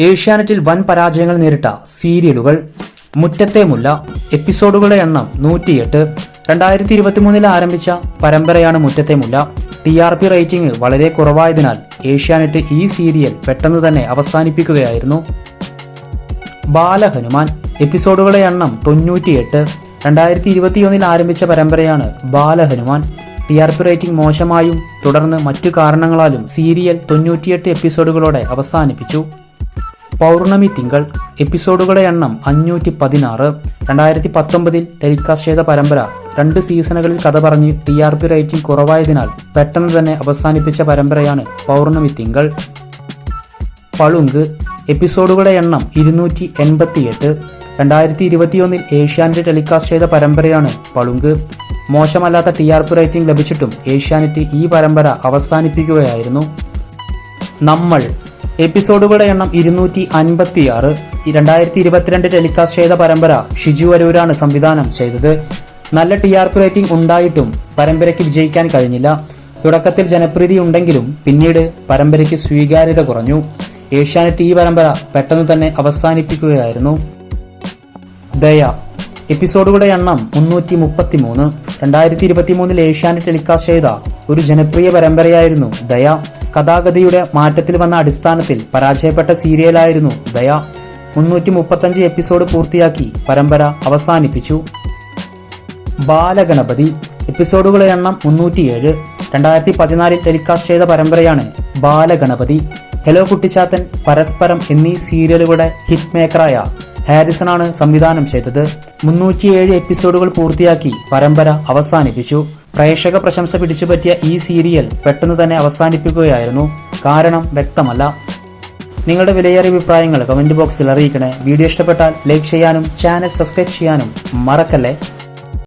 ഏഷ്യാനെറ്റിൽ വൻ പരാജയങ്ങൾ നേരിട്ട സീരിയലുകൾ. മുറ്റത്തെ മുല്ല എപ്പിസോഡുകളുടെ എണ്ണം നൂറ്റിയെട്ട്. രണ്ടായിരത്തി ഇരുപത്തിമൂന്നിൽ ആരംഭിച്ച പരമ്പരയാണ് Muttathe Mulla T R P rating വളരെ കുറവായതിനാൽ ഏഷ്യാനെറ്റ് ഈ സീരിയൽ പെട്ടെന്ന് തന്നെ അവസാനിപ്പിക്കുകയായിരുന്നു. ബാലഹനുമാൻ എപ്പിസോഡുകളുടെ എണ്ണം തൊണ്ണൂറ്റിയെട്ട്. രണ്ടായിരത്തി ഇരുപത്തിയൊന്നിൽ ആരംഭിച്ച പരമ്പരയാണ് Balahanuman. T R P rating മോശമായും തുടർന്ന് മറ്റു കാരണങ്ങളാലും സീരിയൽ തൊണ്ണൂറ്റിയെട്ട് എപ്പിസോഡുകളോടെ അവസാനിപ്പിച്ചു. പൗർണമി തിങ്കൾ എപ്പിസോഡുകളുടെ എണ്ണം അഞ്ഞൂറ്റി പതിനാറ് രണ്ടായിരത്തി പത്തൊമ്പതിൽ ടെലികാസ്റ്റ് ചെയ്ത പരമ്പര രണ്ട് സീസണുകളിൽ കഥ പറഞ്ഞ് ടി ആർ പി റേറ്റിംഗ് കുറവായതിനാൽ പെട്ടെന്ന് തന്നെ അവസാനിപ്പിച്ച പരമ്പരയാണ് പൗർണമി തിങ്കൾ. പളുങ്ക് എപ്പിസോഡുകളുടെ എണ്ണം ഇരുന്നൂറ്റി എൺപത്തിയെട്ട് രണ്ടായിരത്തി ഇരുപത്തിയൊന്നിൽ ഏഷ്യാനെറ്റ് ടെലികാസ്റ്റ് ചെയ്ത പരമ്പരയാണ് പളുങ്ക്. മോശമല്ലാത്ത ടി ആർ പി റേറ്റിംഗ് ലഭിച്ചിട്ടും ഏഷ്യാനെറ്റ് ഈ പരമ്പര അവസാനിപ്പിക്കുകയായിരുന്നു. നമ്മൾ എപ്പിസോഡുകളുടെ എണ്ണം ഇരുന്നൂറ്റി അൻപത്തി ആറ് രണ്ടായിരത്തി ഇരുപത്തിരണ്ട് ടെലികാസ്റ്റ് ചെയ്ത പരമ്പര ഷിജു അരൂരാണ് സംവിധാനം ചെയ്തത്. നല്ല ടി ആർ പി റേറ്റിംഗ് ഉണ്ടായിട്ടും പരമ്പരയ്ക്ക് വിജയിക്കാൻ കഴിഞ്ഞില്ല. തുടക്കത്തിൽ ജനപ്രീതി ഉണ്ടെങ്കിലും പിന്നീട് പരമ്പരയ്ക്ക് സ്വീകാര്യത കുറഞ്ഞു. ഏഷ്യാനെറ്റ് ഈ പരമ്പര പെട്ടെന്ന് തന്നെ അവസാനിപ്പിക്കുകയായിരുന്നു. ദയ എപ്പിസോഡുകളുടെ എണ്ണം മുന്നൂറ്റി മുപ്പത്തി മൂന്ന് രണ്ടായിരത്തി ഇരുപത്തി മൂന്നിൽ ഏഷ്യാനെറ്റ് ടെലികാസ്റ്റ് ചെയ്ത ഒരു ജനപ്രിയ പരമ്പരയായിരുന്നു ദയ. കഥാഗതിയുടെ മാറ്റത്തിൽ വന്ന അടിസ്ഥാനത്തിൽ പരാജയപ്പെട്ട സീരിയലായിരുന്നു ദയ. മുന്നൂറ്റി മുപ്പത്തഞ്ച് എപ്പിസോഡ് പൂർത്തിയാക്കി പരമ്പര അവസാനിപ്പിച്ചു. ബാലഗണപതി. എപ്പിസോഡുകളുടെ എണ്ണം മുന്നൂറ്റിയേഴ്. രണ്ടായിരത്തി പതിനാലിൽ ടെലികാസ്റ്റ് ചെയ്ത പരമ്പരയാണ് ബാലഗണപതി. ഹലോ കുട്ടിച്ചാത്തൻ പരസ്പരം എന്നീ സീരിയലുകളുടെ ഹിറ്റ് മേക്കറായ ഹാരിസണാണ് സംവിധാനം ചെയ്തത്. മുന്നൂറ്റിയേഴ് എപ്പിസോഡുകൾ പൂർത്തിയാക്കി പരമ്പര അവസാനിപ്പിച്ചു. പ്രേക്ഷക പ്രശംസ പിടിച്ചുപറ്റിയ ഈ സീരിയൽ പെട്ടെന്ന് തന്നെ അവസാനിപ്പിക്കുകയായിരുന്നു. കാരണം വ്യക്തമല്ല. നിങ്ങളുടെ വിലയേറിയ അഭിപ്രായങ്ങൾ കമന്റ് ബോക്സിൽ അറിയിക്കണേ. വീഡിയോ ഇഷ്ടപ്പെട്ടാൽ ലൈക്ക് ചെയ്യാനും ചാനൽ സബ്സ്ക്രൈബ് ചെയ്യാനും മറക്കല്ലേ?